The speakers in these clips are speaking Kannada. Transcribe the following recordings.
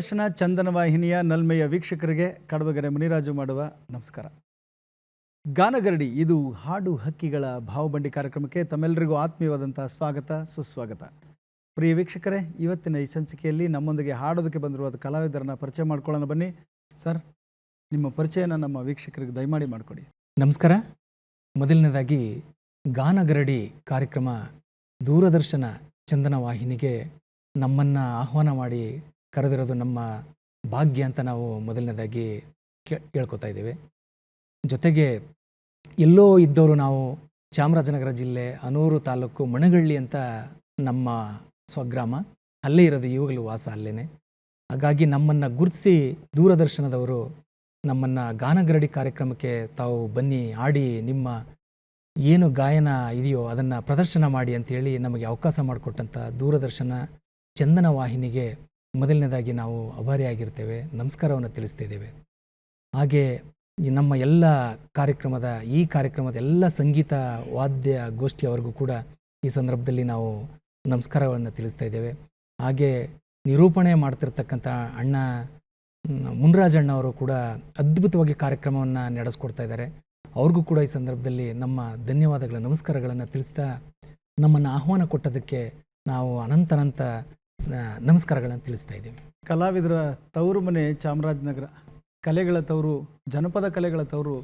ದೂರದರ್ಶನ ಚಂದನ ವಾಹಿನಿಯ ನಲ್ಮೆಯ ವೀಕ್ಷಕರಿಗೆ ಕಡಬಗೆರೆ ಮುನಿರಾಜು ಮಾಡುವ ನಮಸ್ಕಾರ. ಗಾನಗರಡಿ, ಇದು ಹಾಡು ಹಕ್ಕಿಗಳ ಭಾವಬಂಡಿ ಕಾರ್ಯಕ್ರಮಕ್ಕೆ ತಮ್ಮೆಲ್ಲರಿಗೂ ಆತ್ಮೀಯವಾದಂತಹ ಸ್ವಾಗತ, ಸುಸ್ವಾಗತ. ಪ್ರಿಯ ವೀಕ್ಷಕರೇ, ಇವತ್ತಿನ ಈ ಸಂಚಿಕೆಯಲ್ಲಿ ನಮ್ಮೊಂದಿಗೆ ಹಾಡೋದಕ್ಕೆ ಬಂದಿರುವ ಕಲಾವಿದರನ್ನ ಪರಿಚಯ ಮಾಡ್ಕೊಳ್ಳೋಣ ಬನ್ನಿ. ಸರ್, ನಿಮ್ಮ ಪರಿಚಯನ ನಮ್ಮ ವೀಕ್ಷಕರಿಗೆ ದಯಮಾಡಿ ಮಾಡಿಕೊಡಿ. ನಮಸ್ಕಾರ. ಮೊದಲನೇದಾಗಿ, ಗಾನಗರಡಿ ಕಾರ್ಯಕ್ರಮ ದೂರದರ್ಶನ ಚಂದನ ವಾಹಿನಿಗೆ ನಮ್ಮನ್ನು ಆಹ್ವಾನ ಮಾಡಿ ಕರೆದಿರೋದು ನಮ್ಮ ಭಾಗ್ಯ ಅಂತ ನಾವು ಮೊದಲನೇದಾಗಿ ಕೇಳ್ಕೊತಾ ಇದ್ದೇವೆ. ಜೊತೆಗೆ ಎಲ್ಲೋ ಇದ್ದವರು ನಾವು ಚಾಮರಾಜನಗರ ಜಿಲ್ಲೆ ಅನೂರು ತಾಲೂಕು ಮಣಗಳ್ಳಿ ಅಂತ ನಮ್ಮ ಸ್ವಗ್ರಾಮ, ಅಲ್ಲೇ ಇರೋದು ಇವಾಗಲೂ ವಾಸ ಅಲ್ಲೇನೆ. ಹಾಗಾಗಿ ನಮ್ಮನ್ನು ಗುರುತಿಸಿ ದೂರದರ್ಶನದವರು ನಮ್ಮನ್ನು ಗಾನಗರಡಿ ಕಾರ್ಯಕ್ರಮಕ್ಕೆ ತಾವು ಬನ್ನಿ, ಆಡಿ ನಿಮ್ಮ ಏನು ಗಾಯನ ಇದೆಯೋ ಅದನ್ನು ಪ್ರದರ್ಶನ ಮಾಡಿ ಅಂತೇಳಿ ನಮಗೆ ಅವಕಾಶ ಮಾಡಿಕೊಟ್ಟಂಥ ದೂರದರ್ಶನ ಚಂದನ ವಾಹಿನಿಗೆ ಮೊದಲನೇದಾಗಿ ನಾವು ಅಭಾರಿಯಾಗಿರ್ತೇವೆ, ನಮಸ್ಕಾರವನ್ನು ತಿಳಿಸ್ತಿದ್ದೇವೆ. ಹಾಗೆ ನಮ್ಮ ಎಲ್ಲ ಕಾರ್ಯಕ್ರಮದ, ಈ ಕಾರ್ಯಕ್ರಮದ ಎಲ್ಲ ಸಂಗೀತ ವಾದ್ಯ ಗೋಷ್ಠಿಯವರೆಗೂ ಕೂಡ ಈ ಸಂದರ್ಭದಲ್ಲಿ ನಾವು ನಮಸ್ಕಾರವನ್ನು ತಿಳಿಸ್ತಾ ಇದ್ದೇವೆ. ಹಾಗೆ ನಿರೂಪಣೆ ಮಾಡ್ತಿರ್ತಕ್ಕಂಥ ಅಣ್ಣ ಮುನ್ರಾಜಣ್ಣವರು ಕೂಡ ಅದ್ಭುತವಾಗಿ ಕಾರ್ಯಕ್ರಮವನ್ನು ನಡೆಸ್ಕೊಡ್ತಾ ಇದ್ದಾರೆ. ಅವ್ರಿಗೂ ಕೂಡ ಈ ಸಂದರ್ಭದಲ್ಲಿ ನಮ್ಮ ಧನ್ಯವಾದಗಳ, ನಮಸ್ಕಾರಗಳನ್ನು ತಿಳಿಸ್ತಾ ನಮ್ಮನ್ನು ಆಹ್ವಾನ ಕೊಟ್ಟದಕ್ಕೆ ನಾವು ಅನಂತನಂತ ನಮಸ್ಕಾರಗಳನ್ನು ತಿಳಿಸ್ತಾ ಇದ್ದೀವಿ. ಕಲಾವಿದರ ತವರು ಮನೆ ಚಾಮರಾಜನಗರ. ಕಲೆಗಳ ತವರು ಜನಪದ ಕಲೆಗಳ ತವರು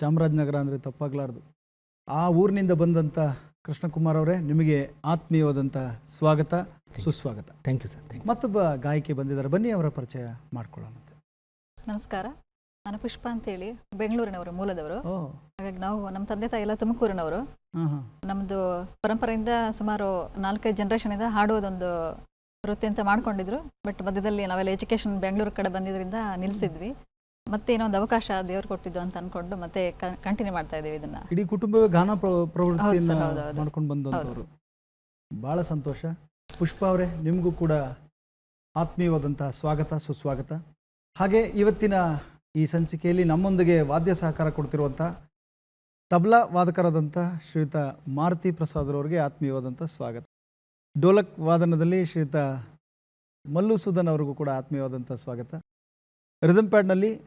ಚಾಮರಾಜನಗರ ಅಂದರೆ ತಪ್ಪಾಗಲಾರ್ದು. ಆ ಊರಿನಿಂದ ಬಂದಂಥ ಕೃಷ್ಣಕುಮಾರ್ ಅವರೇ ನಿಮಗೆ ಆತ್ಮೀಯವಾದಂಥ ಸ್ವಾಗತ ಸುಸ್ವಾಗತ. ಥ್ಯಾಂಕ್ ಯು ಸರ್ ಥ್ಯಾಂಕ್ ಮತ್ತೊಬ್ಬ ಗಾಯಕಿ ಬಂದಿದ್ದಾರೆ. ಬನ್ನಿ ಅವರ ಪರಿಚಯ ಮಾಡ್ಕೊಳ್ಳೋಣ ನಮಸ್ಕಾರ. ನಾನು ಪುಷ್ಪ ಅಂತೇಳಿ ಬೆಂಗಳೂರಿನವರು ಮೂಲದವರು. ಹಾಗಾಗಿ ನಾವು ನಮ್ಮ ತಂದೆ ತಾಯಿ ಎಲ್ಲ ತುಮಕೂರಿನವರು. ನಮ್ಮದು ಪರಂಪರೆಯಿಂದ ಸುಮಾರು ನಾಲ್ಕೈದು ಜನರೇಷನಿಂದ ಹಾಡುವುದೊಂದು ವೃತ್ತಿ ಅಂತ ಮಾಡ್ಕೊಂಡಿದ್ರು. ಬಟ್ ಮಧ್ಯದಲ್ಲಿ ನಾವೆಲ್ಲ ಎಜುಕೇಶನ್ ಬೆಂಗಳೂರು ಕಡೆ ಬಂದಿದ್ರಿಂದ ನಿಲ್ಲಿಸಿದ್ವಿ ಮತ್ತೆ ಏನೋ ಒಂದು ಅವಕಾಶ ದೇವ್ರು ಕೊಟ್ಟಿದ್ದು ಅಂತ ಅನ್ಕೊಂಡು ಮತ್ತೆ ಕಂಟಿನ್ಯೂ ಮಾಡ್ತಾ ಇದೀವಿ ಇದನ್ನ. ಇಡೀ ಕುಟುಂಬವೇ ಗಾನ ಪ್ರ- ಪ್ರವೃತ್ತಿಯನ್ನು. ಮಾಡ್ಕೊಂಡು ಬಂದಂಥವ್ರು. ಬಹಳ ಸಂತೋಷ. ಪುಷ್ಪ ಅವರೇ ನಿಮಗೂ ಕೂಡ ಆತ್ಮೀಯವಾದಂತಹ ಸ್ವಾಗತ ಸುಸ್ವಾಗತ. ಹಾಗೆ ಇವತ್ತಿನ ಈ ಸಂಚಿಕೆಯಲ್ಲಿ ನಮ್ಮೊಂದಿಗೆ ವಾದ್ಯ ಸಹಕಾರ ಕೊಡ್ತಿರುವಂಥ ತಬಲಾ ವಾದಕರಾದಂಥ ಶ್ರೀಯುತ ಮಾರುತಿ ಪ್ರಸಾದ್ರವರಿಗೆ ಆತ್ಮೀಯವಾದಂಥ ಸ್ವಾಗತ. ಡೋಲಕ್ ವಾದನದಲ್ಲಿ ಶ್ರೀಯುತ ಮಲ್ಲು ಸುಧನ್ ಅವ್ರಿಗೂ ಕೂಡ ಆತ್ಮೀಯವಾದಂಥ ಸ್ವಾಗತ. ರಿದಮ್ ಪ್ಯಾಡ್ನಲ್ಲಿ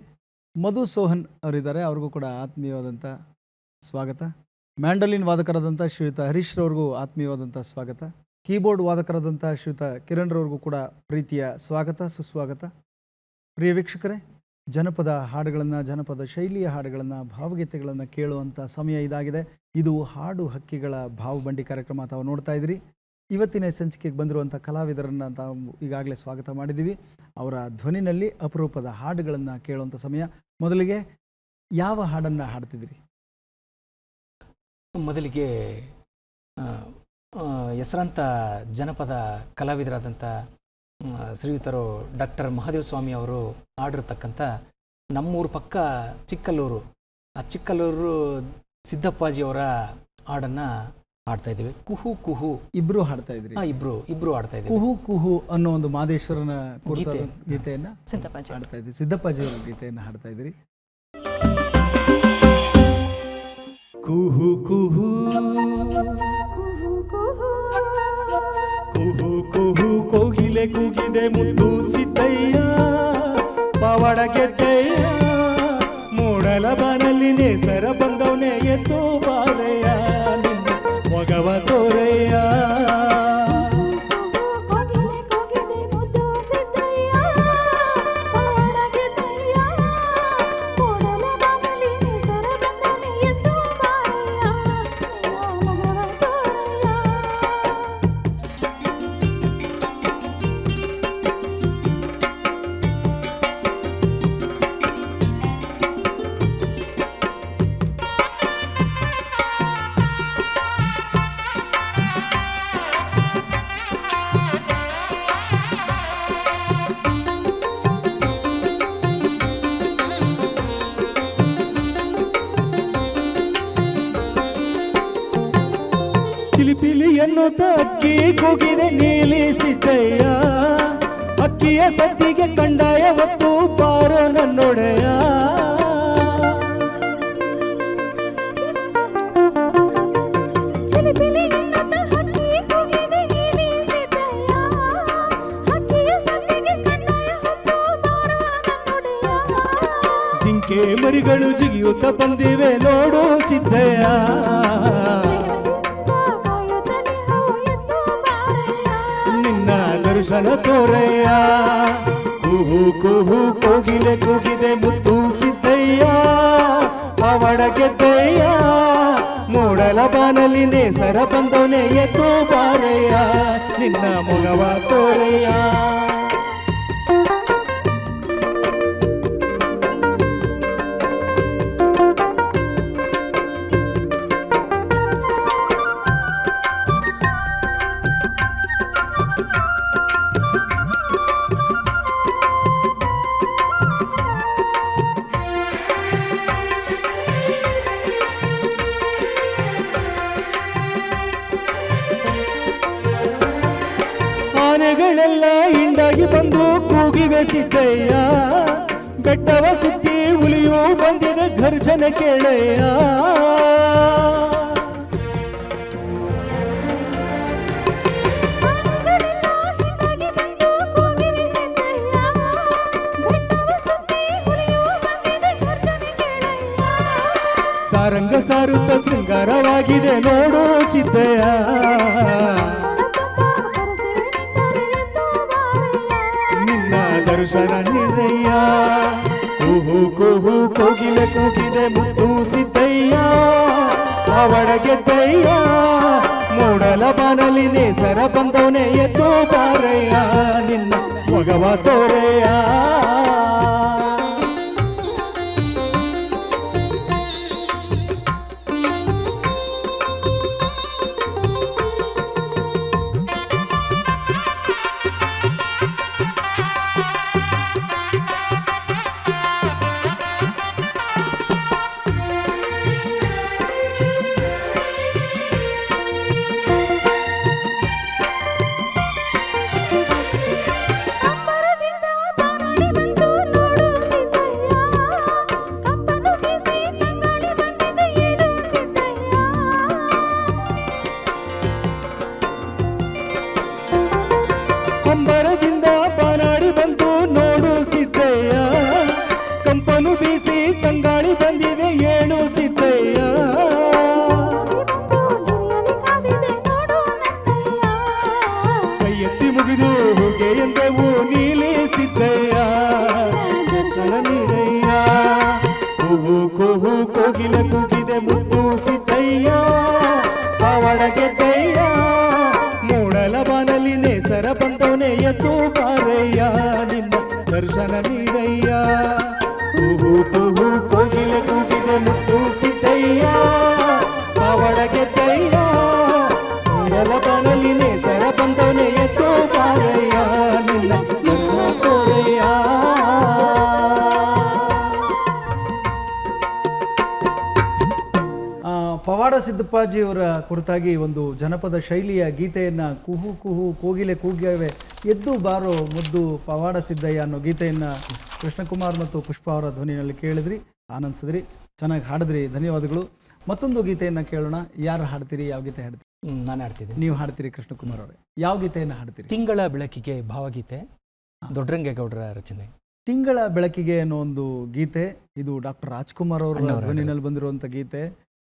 ಮಧು ಸೋಹನ್ ಅವರಿದ್ದಾರೆ, ಅವ್ರಿಗೂ ಕೂಡ ಆತ್ಮೀಯವಾದಂಥ ಸ್ವಾಗತ. ಮ್ಯಾಂಡಲಿನ್ ವಾದಕರಾದಂಥ ಶ್ರೀಯುತ ಹರೀಶ್ ರವ್ರಿಗೂ ಆತ್ಮೀಯವಾದಂಥ ಸ್ವಾಗತ. ಕೀಬೋರ್ಡ್ ವಾದಕರಾದಂಥ ಶ್ರೀಯುತ ಕಿರಣ್ ರವ್ರಿಗೂ ಕೂಡ ಪ್ರೀತಿಯ ಸ್ವಾಗತ, ಸುಸ್ವಾಗತ. ಪ್ರಿಯ ವೀಕ್ಷಕರೇ, ಜನಪದ ಹಾಡುಗಳನ್ನು, ಜನಪದ ಶೈಲಿಯ ಹಾಡುಗಳನ್ನು, ಭಾವಗೀತೆಗಳನ್ನು ಕೇಳುವಂಥ ಸಮಯ ಇದಾಗಿದೆ. ಇದು ಹಾಡು ಹಕ್ಕಿಗಳ ಭಾವಬಂಡಿ ಕಾರ್ಯಕ್ರಮ ತಾವು ನೋಡ್ತಾ ಇದ್ದೀರಿ. ಇವತ್ತಿನ ಸಂಚಿಕೆಗೆ ಬಂದಿರುವಂಥ ಕಲಾವಿದರನ್ನು ತಾವು ಈಗಾಗಲೇ ಸ್ವಾಗತ ಮಾಡಿದ್ದೀವಿ. ಅವರ ಧ್ವನಿನಲ್ಲಿ ಅಪರೂಪದ ಹಾಡುಗಳನ್ನು ಕೇಳುವಂಥ ಸಮಯ. ಮೊದಲಿಗೆ ಯಾವ ಹಾಡನ್ನು ಹಾಡ್ತಿದ್ರಿ? ಮೊದಲಿಗೆ ಹೆಸರಾಂತ ಜನಪದ ಕಲಾವಿದರಾದಂಥ ಶ್ರೀಯುತರು ಡಾಕ್ಟರ್ ಮಹಾದೇವ ಸ್ವಾಮಿ ಅವರು ಹಾಡಿರ್ತಕ್ಕಂಥ ನಮ್ಮೂರು ಪಕ್ಕ ಚಿಕ್ಕಲ್ಲೂರು. ಆ ಚಿಕ್ಕಲ್ಲೂರು ಸಿದ್ದಪ್ಪಾಜಿಯವರ ಹಾಡನ್ನು ಹಾಡ್ತಾ ಇದ್ದೀವಿ. ಕುಹು ಕುಹು ಇಬ್ರು ಹಾಡ್ತಾ ಇದ್ರಿ. ಆ, ಇಬ್ರು ಇಬ್ರು ಹಾಡ್ತಾ ಇದ್ದೀವಿ. ಕುಹು ಕುಹು ಅನ್ನೋ ಒಂದು ಮಾದೇಶ್ವರನ ಕುರಿತ ಗೀತೆ. ಗೀತೆಯನ್ನ ಸಿದ್ದಪ್ಪಾಜಿ ಹಾಡ್ತಾ ಇದ್ದೀವಿ ಸಿದ್ದಪ್ಪಾಜಿಯವರ ಗೀತೆಯನ್ನು ಹಾಡ್ತಾ ಇದ್ರಿ. ಕುಹು ಕುಹು ಕುಹು ಕುಹು. ಕೋಗಿಲೆ ಕೂಗಿದೆ ಮುದ್ದು ಸಿದ್ದಯ್ಯ. ಪವಾಡ ಗೆದ್ದಯ್ಯ ಮೂಡಲ ಬಾನಲ್ಲಿ ನೇಸರ ಬಂದವನೇ ಎದ್ದು ಬಾರಯ್ಯ ಕೂಗಿದೆ ನೀಲಿ ಸಿದ್ದಯ್ಯ ಅಕ್ಕಿಯ ಸತ್ತಿಗೆ ಕಂಡಾಯ ಹೊತ್ತು ಪಾರೋ ನನ್ನೊಡೆಯ ಜಿಂಕೆ ಮರಿಗಳು ಜಿಗಿಯುತ್ತ ಬಂದಿವೆ ನೋಡು ಸಿದ್ದಯ್ಯ ದರ್ಶನ ತೋರಯ್ಯ ಕುಹು ಕುಹು, ಕೋಗಿಲೆ ಕೂಗಿದೆ ಮುತ್ತು ಸಿದ್ದಯ್ಯ. ಪವಡ ಗೆದ್ದಯ್ಯ ಮೂಡಲ ಬಾನಲಿ ನೇಸರ ಬಂದೋನೆ ಎದ್ದು ಬಾರಯ್ಯ ನಿನ್ನ ಮೊಗವ ತೋರಯ್ಯ. ಆನೆಗಳೆಲ್ಲ ಹಿಂಡಾಗಿ ಬಂದು ಕೂಗಿವೆ ಸಿದ್ದಯ್ಯ. ಬೆಟ್ಟವ ಸುತ್ತಿ ಹುಲಿಯು ಬಂದಿದೆ ಘರ್ಜನ ಕೇಳಯ್ಯ. ಸಾರಂಗ ಸಾರುತ್ತ ಶೃಂಗಾರವಾಗಿದೆ ನೋಡು ಸಿದ್ದಯ್ಯ. ದರ್ಶನ ನಿರಯ್ಯ. ಕುಹು ಕುಹು, ಕೋಗಿಲೆ ಕೂಗಿದೆ ಮುತ್ತು ಸಿದ್ದಯ್ಯ. ಅವಡ ಗೆದ್ದಯ್ಯ ಮೂಡಲ ಬಾನಲಿ ನೇಸರ ಬಂದವನೇ ಎದ್ದು ಬಾರಯ್ಯ. ನಿನ್ನ ಮಗವ ತೋರಯ್ಯ. ಕಂಬರದಿಂದ ಪವಾಡ ಸಿದ್ದಪ್ಪಾಜಿಯವರ ಕುರಿತಾಗಿ ಒಂದು ಜನಪದ ಶೈಲಿಯ ಗೀತೆಯನ್ನು ಕುಹು ಕುಹು ಕೋಗಿಲೆ ಕೂಗ್ಯವೆ ಎದ್ದು ಬಾರೋ ಮುದ್ದು ಪವಾಡ ಸಿದ್ದಯ್ಯ ಅನ್ನೋ ಗೀತೆಯನ್ನು ಕೃಷ್ಣಕುಮಾರ್ ಮತ್ತು ಪುಷ್ಪ ಅವರ ಧ್ವನಿಯಲ್ಲಿ ಕೇಳಿದ್ರಿ ಆನಂದಿಸಿದ್ರಿ ಚೆನ್ನಾಗಿ ಹಾಡಿದ್ರಿ ಧನ್ಯವಾದಗಳು. ಮತ್ತೊಂದು ಗೀತೆಯನ್ನು ಕೇಳೋಣ ಯಾರು ಹಾಡ್ತೀರಿ ಯಾವ ಗೀತೆ ಹಾಡ್ತೀರಿ? ನಾನು ಹಾಡ್ತೀನಿ ನೀವು ಹಾಡ್ತೀರಿ ಕೃಷ್ಣಕುಮಾರ್ ಅವರೇ ಯಾವ ಗೀತೆಯನ್ನು ಹಾಡ್ತೀರಿ? ತಿಂಗಳ ಬೆಳಕಿಗೆ ಭಾವಗೀತೆ ದೊಡ್ಡರಂಗೇಗೌಡರ ರಚನೆ. ತಿಂಗಳ ಬೆಳಕಿಗೆ ಅನ್ನೋ ಒಂದು ಗೀತೆ ಇದು ಡಾಕ್ಟರ್ ರಾಜ್ಕುಮಾರ್ ಅವರ ಧ್ವನಿನಲ್ಲಿ ಬಂದಿರುವಂಥ ಗೀತೆ.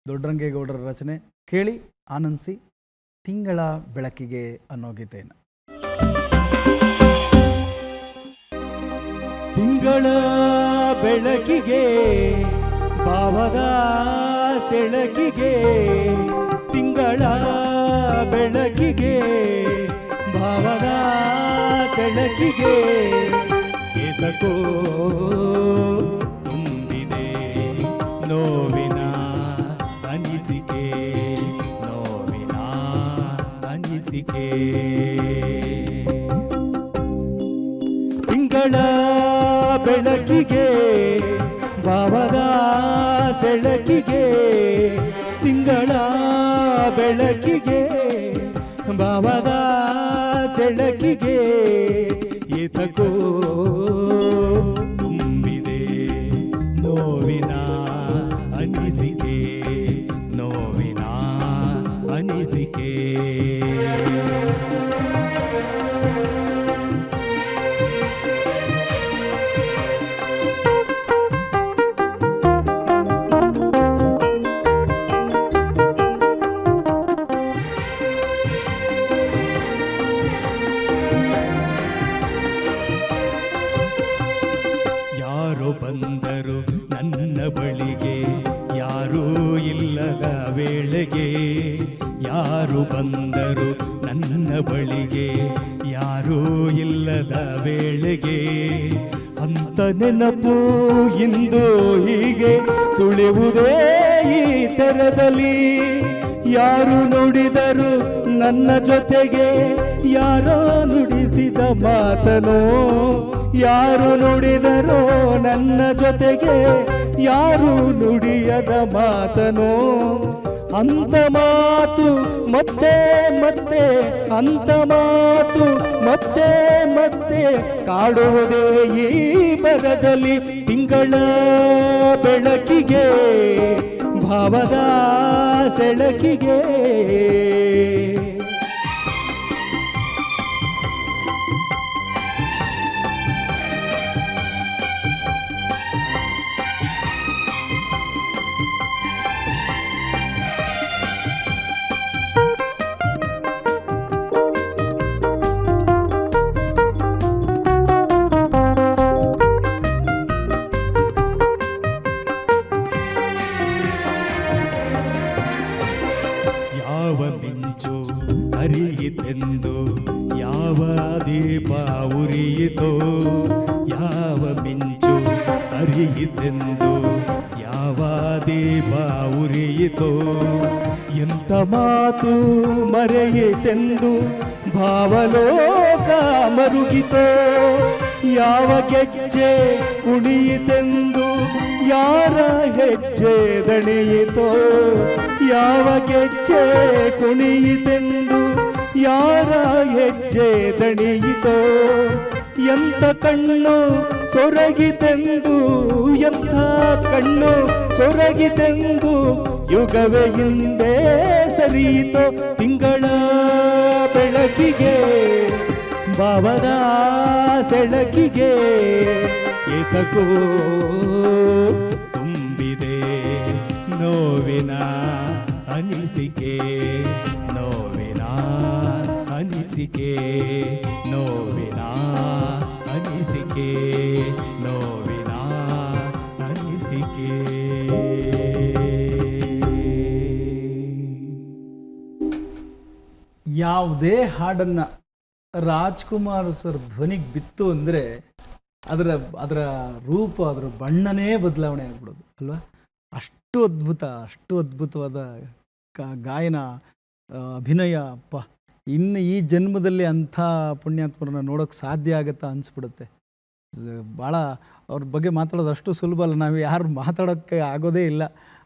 ದೊಡ್ಡರಂಗೇಗೌಡರ ರಚನೆ ಕೇಳಿ ಆನಂದಿಸಿ ತಿಂಗಳ ಬೆಳಕಿಗೆ ಅನ್ನೋ ಗೀತೆಯನ್ನು ತಿಂಗಳ ಬೆಳಕಿಗೆ, ಭಾವದ ಸೆಳಕಿಗೆ, ತಿಂಗಳ ಬೆಳಕಿಗೆ, ಭಾವದ ಸೆಳಕಿಗೆ ಎದಕೋ ತುಂಬಿದೆ ನೋವಿನ ಅನಿಸಿಕೆ ತಿಂಗಳ ಬೆಳಕಿಗೆ, ಭಾವದ ಸೆಳಕಿಗೆ, ತಿಂಗಳ ಬೆಳಕಿಗೆ, ಭಾವದ ಸೆಳಕಿಗೆ ಏತಕೋ ತುಂಬಿದೆ. ನೋವಿನ ಅನಿಸಿಕೆ ನೋವಿನ ಅನಿಸಿಕೆ. ಯಾರು ನುಡಿದರು ನನ್ನ ಜೊತೆಗೆ? ಯಾರೋ ನುಡಿಸಿದ ಮಾತನೋ? ಯಾರು ನುಡಿದರೋ ನನ್ನ ಜೊತೆಗೆ? ಯಾರು ನುಡಿಯದ ಮಾತನೋ? ಅಂತ ಮಾತು ಮತ್ತೆ ಮತ್ತೆ, ಅಂತ ಮಾತು ಮತ್ತೆ ಮತ್ತೆ ಕಾಡುವುದೇ ಈ ಬರದಲ್ಲಿ ತಿಂಗಳ ಬೆಳಕಿಗೆ. ಭಾವದ ಸೆಳಕಿಗೆ ಹೆಜ್ಜೆ ದಣಿಯಿತೋ? ಎಂತ ಕಣ್ಣು ಸೊರಗಿತೆಂದು? ಎಂಥ ಕಣ್ಣು ಸೊರಗಿತೆಂದು? ಯುಗವೇ ಹಿಂದೆ ಸರಿಯಿತೋ? ತಿಂಗಳ ಬೆಳಕಿಗೆ, ಭಾವದ ಸೆಳಕಿಗೆ ಏತಕೋ ತುಂಬಿದೆ ನೋವಿನ ಅನಿಸಿಕೆ. ಅನಿಸಿಕೆ, ನೋವಿನ ಅನಿಸಿಕೆ ನೋವಿನ ಅನಿಸಿಕೆ. ಯಾವುದೇ ಹಾಡನ್ನು ರಾಜ್ಕುಮಾರ್ ಸರ್ ಧ್ವನಿಗೆ ಬಿತ್ತು ಅಂದರೆ ಅದರ ಅದರ ರೂಪ, ಅದರ ಬಣ್ಣನೇ ಬದಲಾವಣೆ ಆಗ್ಬಿಡೋದು, ಅಲ್ವಾ? ಅಷ್ಟು ಅದ್ಭುತ, ಅಷ್ಟು ಅದ್ಭುತವಾದ ಗಾಯನ ಅಭಿನಯ ಅಪ್ಪ ಇನ್ನು ಈ ಜನ್ಮದಲ್ಲಿ ಅಂಥ ಪುಣ್ಯಾತ್ಮರನ್ನ ನೋಡೋಕ್ಕೆ ಸಾಧ್ಯ ಆಗುತ್ತಾ ಅನಿಸ್ಬಿಡುತ್ತೆ. ಭಾಳ ಅವ್ರ ಬಗ್ಗೆ ಮಾತಾಡೋದು ಅಷ್ಟು ಸುಲಭ ಅಲ್ಲ. ನಾವು ಯಾರು ಮಾತಾಡೋಕ್ಕೆ ಆಗೋದೇ ಇಲ್ಲ.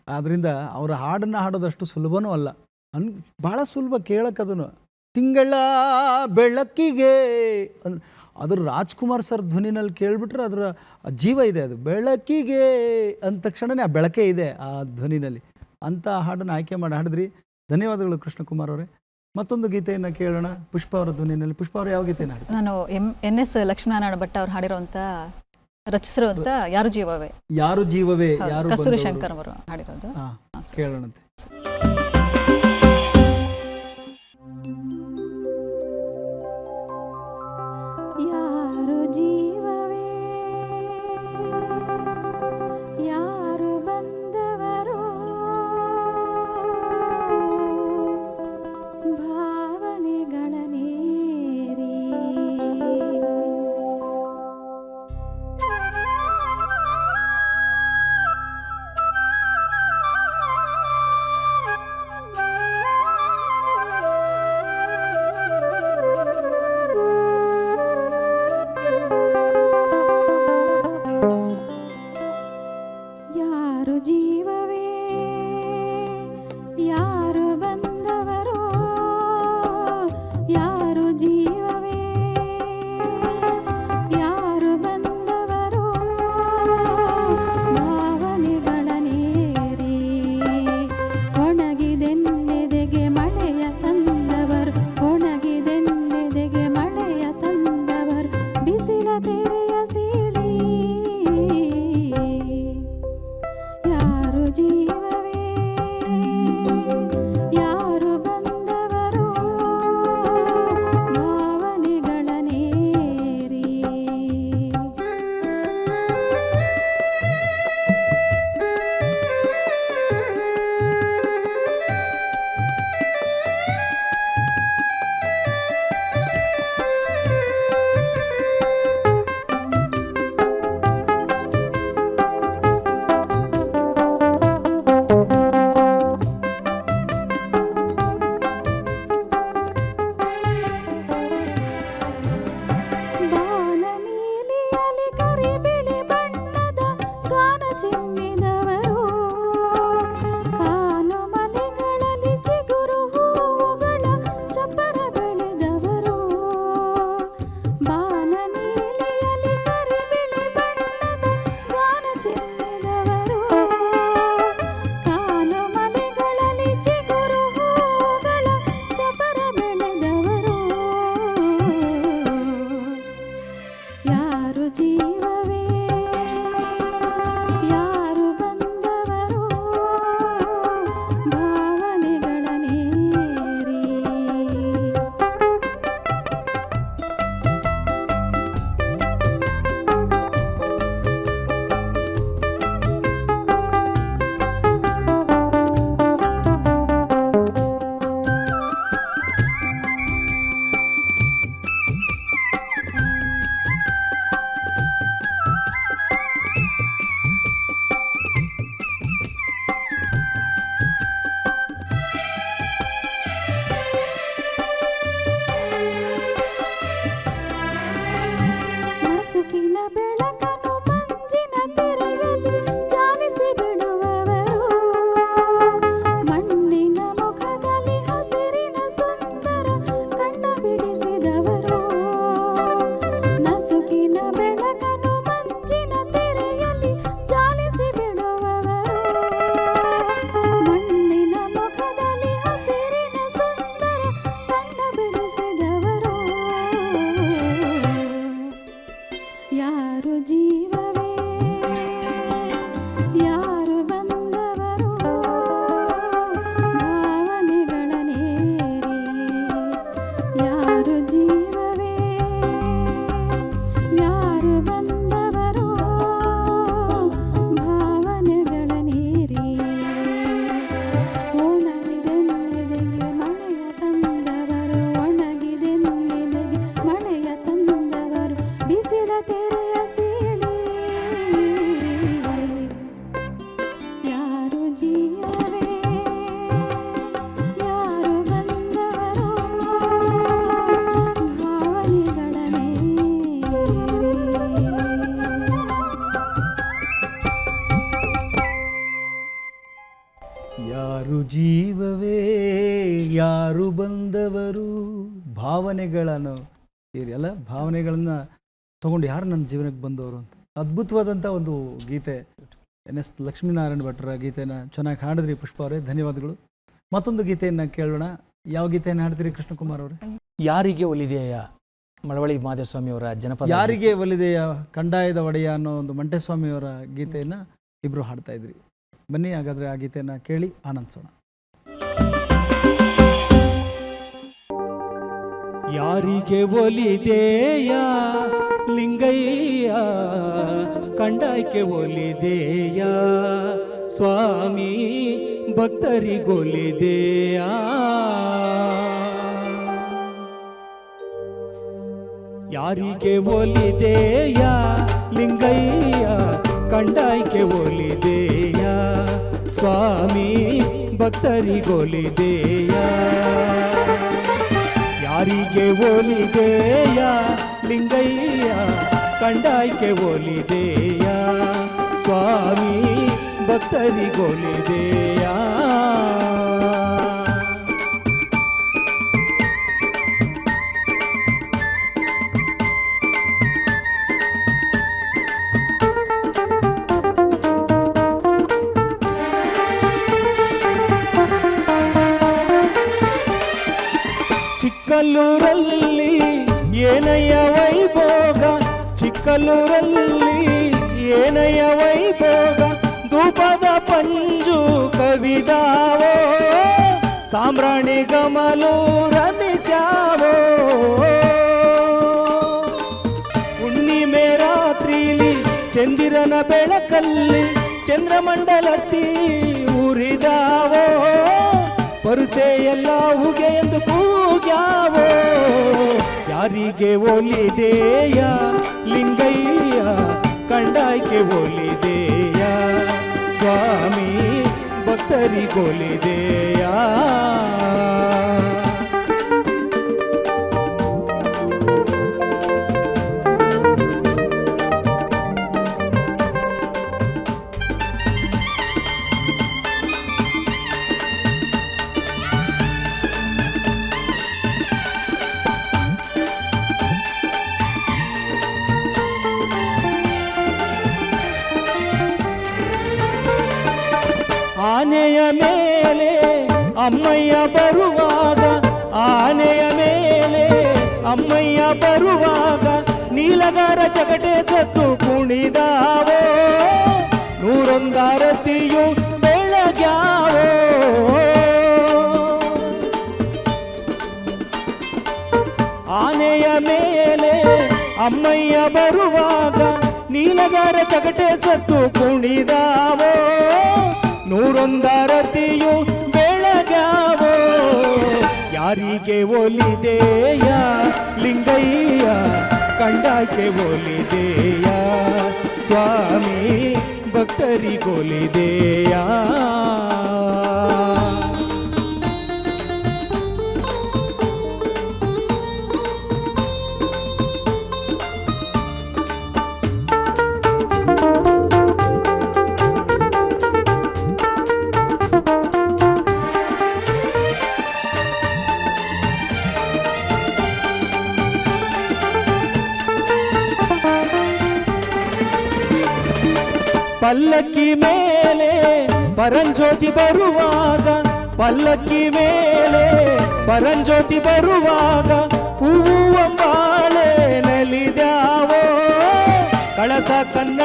ಆದ್ದರಿಂದ ಅವರ ಹಾಡನ್ನು ಹಾಡೋದಷ್ಟು ಸುಲಭನೂ ಅಲ್ಲ. ಅನ್ ಭಾಳ ಸುಲಭ ಕೇಳಕ್ಕೆ ಅದನ್ನು. ತಿಂಗಳ ಬೆಳಕಿಗೆ ಅಂದ್ರೆ ಅದ್ರ ರಾಜ್ಕುಮಾರ್ ಸರ್ ಧ್ವನಿನಲ್ಲಿ ಕೇಳಿಬಿಟ್ರೆ ಅದರ ಜೀವ ಇದೆ ಅದು. ಬೆಳಕಿಗೆ ಅಂದ ತಕ್ಷಣನೇ ಆ ಬೆಳಕೆ ಇದೆ ಆ ಧ್ವನಿನಲ್ಲಿ. ಅಂಥ ಹಾಡನ್ನು ಆಯ್ಕೆ ಮಾಡಿ ಹಾಡಿದ್ರಿ. ಧನ್ಯವಾದಗಳು ಕೃಷ್ಣಕುಮಾರ್ ಅವರೇ. ಮತ್ತೊಂದು ಗೀತೆಯನ್ನು ಕೇಳೋಣ. ಪುಷ್ಪ ಅವರ ಧ್ವನಿಯಲ್ಲಿ. ಪುಷ್ಪ ಅವರು ಯಾವ ಗೀತೆ ಹಾಡ್ತಾರೆ? ನಾನು M N S Lakshminarayana Bhat ಅವ್ರು ಹಾಡಿರುವಂತ ರಚಿಸಿರುವಂತ ಯಾರು ಜೀವವೇ? ಯಾರು ಜೀವವೇ ಯಾರು ಕಸ್ತೂರಿ ಶಂಕರ್ ಅವರು ಹಾಡಿರೋದು. ಕೇಳೋಣಂತೆ. ಯಾರು ಜೀವವೇ ಭಾವನೆಗಳನ್ನ ತಗೊಂಡು ಯಾರು ನನ್ನ ಜೀವನಕ್ಕೆ ಬಂದವರು ಅಂತ. ಅದ್ಭುತವಾದಂಥ ಒಂದು ಗೀತೆ. ಎನ್ ಎಸ್ ಲಕ್ಷ್ಮೀನಾರಾಯಣ ಭಟ್ರ ಗೀತೆನ ಚೆನ್ನಾಗಿ ಹಾಡಿದ್ರಿ ಪುಷ್ಪ ಅವರೇ ಧನ್ಯವಾದಗಳು. ಮತ್ತೊಂದು ಗೀತೆಯನ್ನು ಕೇಳೋಣ. ಯಾವ ಗೀತೆಯನ್ನು ಹಾಡ್ತೀರಿ ಕೃಷ್ಣಕುಮಾರ್ ಅವರೇ? ಯಾರಿಗೆ ಒಲಿದೆಯ ಮಳವಳ್ಳಿ ಮಾಧವಸ್ವಾಮಿ ಅವರ ಜನಪದ ಯಾರಿಗೆ ಒಲಿದೆಯ ಕಂಡಾಯದ ಒಡೆಯ ಅನ್ನೋ ಒಂದು ಮಂಟೇಸ್ವಾಮಿಯವರ ಗೀತೆಯನ್ನು ಇಬ್ಬರು ಹಾಡ್ತಾ ಇದ್ರಿ. ಬನ್ನಿ ಹಾಗಾದರೆ ಆ ಗೀತೆಯನ್ನು ಕೇಳಿ ಆನಂದಿಸೋಣ. ಯಾರಿಗೆ ಒಲಿದೆಯ? ಲಿಂಗಯ್ಯ ಕಂಡಾಯ್ಕೆ ಒಲಿದೆಯ? ಸ್ವಾಮಿ ಭಕ್ತರಿಗೊಲಿದೆಯ? ಯಾರಿಗೆ ಒಲಿದೆಯ? ಲಿಂಗಯ್ಯ ಕಂಡಾಯ್ಕೆ ಒಲಿದೆಯ? ಸ್ವಾಮಿ ಭಕ್ತರಿಗೊಲಿದೆಯ? ಯಾರಿಗೆ ಒಲಿದೆಯ? ಲಿಂಗಯ್ಯ ಕಂಡಾಯ್ಕೆ ಒಲಿದೆಯ? ಸ್ವಾಮಿ ಭಕ್ತರಿಗೊಲಿದೆಯ? ಚಿಕ್ಕಲ್ಲೂರಲ್ಲಿ ಏನಯ್ಯ ವೈಭೋಗ ಚಿಕ್ಕಲ್ಲೂರಲ್ಲಿ ಏನಯ್ಯ ವೈಭೋಗ ಧೂಪದ ಪಂಜು ಕವಿದಾವೋ ಸಾಮ್ರಾಣಿ ಗಮಲು ರಮಿಸ್ಯಾವೋ ಹುಣ್ಣಿಮೆ ರಾತ್ರಿಲಿ ಚಂದಿರನ ಬೆಳಕಲ್ಲಿ ಚಂದ್ರಮಂಡಲತಿ ಉರಿದಾವೋ ಎಲ್ಲ ಹುಗೆ ಎಂದು ಕೂಗ್ಯಾವೋ? ಯಾರಿಗೆ ಒಲಿದೆಯ ಲಿಂಗಯ್ಯ? ಕಂಡಾಯ್ಕೆ ಒಲಿದೆಯ? ಸ್ವಾಮಿ ಭಕ್ತರಿಗೊಲಿದೆಯ? ಅಮ್ಮಯ್ಯ ಬರುವಾಗ ಆನೆಯ ಮೇಲೆ ಅಮ್ಮಯ್ಯ ಬರುವಾಗ ನೀಲಗಾರ ಚಕಟೆ ಸತ್ತು ಕುಣಿದಾವೋ? ನೂರೊಂದಾರತಿಯು ಬೆಳಗ್ಯಾವೋ? ಆನೆಯ ಮೇಲೆ ಅಮ್ಮಯ್ಯ ಬರುವಾಗ ನೀಲಗಾರ ಚಕಟೆ ಸತ್ತು ಕುಣಿದಾವೋ? ನೂರೊಂದಾರತಿಯು ಯಾರಿಗೆ ಒಲಿದೆಯ? ಲಿಂಗಯ್ಯ ಕಂಡಾಕೆ ಒಲಿದೆಯ? ಸ್ವಾಮಿ ಭಕ್ತರಿಗೊಲಿದೆಯ? ಪರಂಜ್ಯೋತಿ ಬರುವಾಗ ಪಲ್ಲಕ್ಕಿ ಮೇಲೆ ಪರಂಜ್ಯೋತಿ ಬರುವಾಗ ಹೂವು ಬಾಳೆ ನಲಿದ್ಯಾವೋ? ಕಳಸ ಕನ್ನಡಿಯೆಲ್ಲ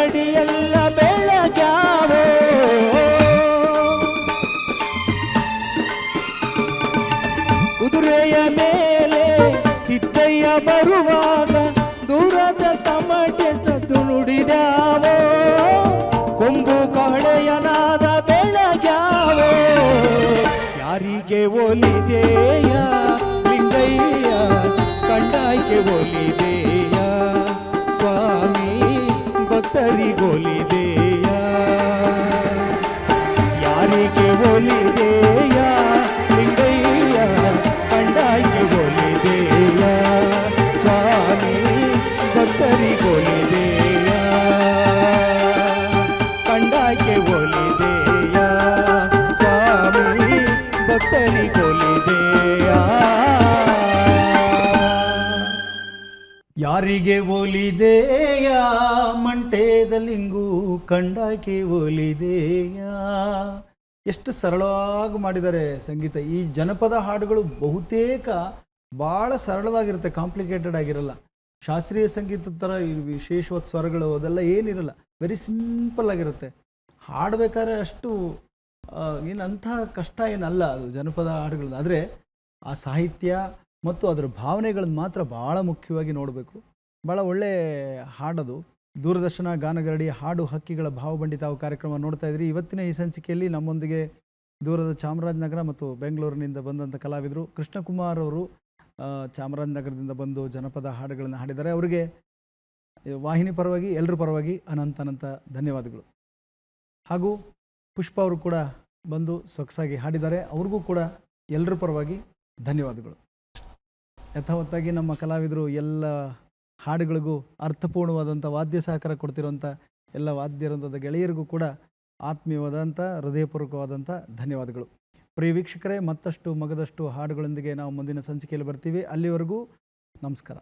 ಯಾರಿಗೆ ಒಲಿದೆಯ? ಮಂಟೇದಲಿಂಗು ಕಂಡಕ್ಕೆ ಒಲಿದೆಯ? ಎಷ್ಟು ಸರಳವಾಗಿ ಮಾಡಿದ್ದಾರೆ ಸಂಗೀತ. ಈ ಜನಪದ ಹಾಡುಗಳು ಬಹುತೇಕ ಭಾಳ ಸರಳವಾಗಿರುತ್ತೆ ಕಾಂಪ್ಲಿಕೇಟೆಡ್ ಆಗಿರಲ್ಲ. ಶಾಸ್ತ್ರೀಯ ಸಂಗೀತದ ಥರ ವಿಶೇಷವಾದ ಸ್ವರಗಳು ಅದೆಲ್ಲ ಏನಿರಲ್ಲ ವೆರಿ ಸಿಂಪಲ್ ಆಗಿರುತ್ತೆ. ಹಾಡಬೇಕಾದ್ರೆ ಅಷ್ಟು ಏನು ಅಂಥ ಕಷ್ಟ ಏನಲ್ಲ ಅದು ಜನಪದ ಹಾಡುಗಳದ್ದು. ಆದರೆ ಆ ಸಾಹಿತ್ಯ ಮತ್ತು ಅದರ ಭಾವನೆಗಳನ್ನು ಮಾತ್ರ ಭಾಳ ಮುಖ್ಯವಾಗಿ ನೋಡಬೇಕು. ಭಾಳ ಒಳ್ಳೆ ಹಾಡದು. ದೂರದರ್ಶನ, ಗಾನಗರಡಿ, ಹಾಡು ಹಕ್ಕಿಗಳ ಭಾವಬಂಡಿ ಕಾರ್ಯಕ್ರಮ ನೋಡ್ತಾ ಇದ್ರಿ. ಇವತ್ತಿನ ಈ ಸಂಚಿಕೆಯಲ್ಲಿ ನಮ್ಮೊಂದಿಗೆ ದೂರದ ಚಾಮರಾಜನಗರ ಮತ್ತು ಬೆಂಗಳೂರಿನಿಂದ ಬಂದಂಥ ಕಲಾವಿದರು ಕೃಷ್ಣಕುಮಾರ್ ಅವರು. ಚಾಮರಾಜನಗರದಿಂದ ಬಂದು ಜನಪದ ಹಾಡುಗಳನ್ನು ಹಾಡಿದ್ದಾರೆ. ಅವರಿಗೆ ವಾಹಿನಿ ಪರವಾಗಿ ಎಲ್ಲರ ಪರವಾಗಿ ಅನಂತ ಅನಂತ ಧನ್ಯವಾದಗಳು. ಹಾಗೂ ಪುಷ್ಪ ಅವರು ಕೂಡ ಬಂದು ಸೊಗಸಾಗಿ ಹಾಡಿದ್ದಾರೆ. ಅವ್ರಿಗೂ ಕೂಡ ಎಲ್ಲರ ಪರವಾಗಿ ಧನ್ಯವಾದಗಳು. ಯಥಾವತ್ತಾಗಿ ನಮ್ಮ ಕಲಾವಿದರು ಎಲ್ಲ ಹಾಡುಗಳಿಗೂ ಅರ್ಥಪೂರ್ಣವಾದಂಥ ವಾದ್ಯ ಸಹಕಾರ ಕೊಡ್ತಿರುವಂಥ ಎಲ್ಲ ವಾದ್ಯರಂಥದ ಗೆಳೆಯರಿಗೂ ಕೂಡ ಆತ್ಮೀಯವಾದಂಥ, ಹೃದಯಪೂರ್ವಕವಾದಂಥ ಧನ್ಯವಾದಗಳು. ಪ್ರಿಯ ವೀಕ್ಷಕರೇ, ಮತ್ತಷ್ಟು ಮಗದಷ್ಟು ಹಾಡುಗಳೊಂದಿಗೆ ನಾವು ಮುಂದಿನ ಸಂಚಿಕೆಯಲ್ಲಿ ಬರ್ತೀವಿ. ಅಲ್ಲಿವರೆಗೂ ನಮಸ್ಕಾರ.